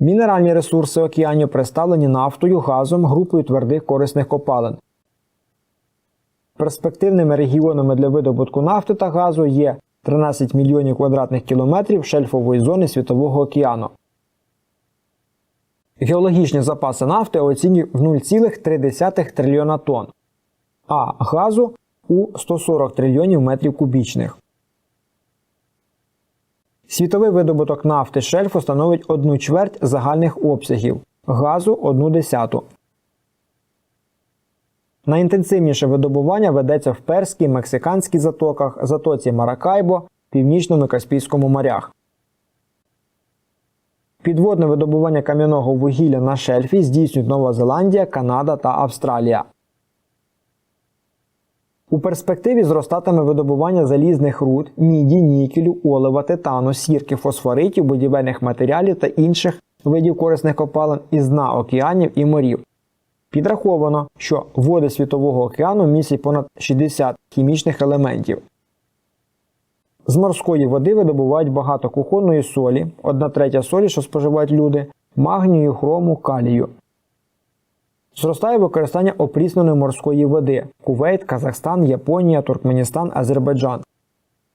Мінеральні ресурси океанів представлені нафтою, газом, групою твердих корисних копалин. Перспективними регіонами для видобутку нафти та газу є 13 мільйонів квадратних кілометрів шельфової зони Світового океану. Геологічні запаси нафти оцінюють в 0,3 трильйона тонн, а газу у 140 трильйонів метрів кубічних. Світовий видобуток нафти шельфу становить одну чверть загальних обсягів, газу одну десяту. Найінтенсивніше видобування ведеться в Перській, Мексиканській затоках, затоці Маракайбо, Північному і Каспійському морях. Підводне видобування кам'яного вугілля на шельфі здійснюють Нова Зеландія, Канада та Австралія. У перспективі зростатиме видобування залізних руд, міді, нікелю, олива, титану, сірки, фосфоритів, будівельних матеріалів та інших видів корисних копалин із дна океанів і морів. Підраховано, що води Світового океану містять понад 60 хімічних елементів. З морської води видобувають багато кухонної солі, 1 третя солі, що споживають люди, магнію, хрому, калію. Зростає використання опрісненої морської води Кувейт, Казахстан, Японія, Туркменістан, Азербайджан.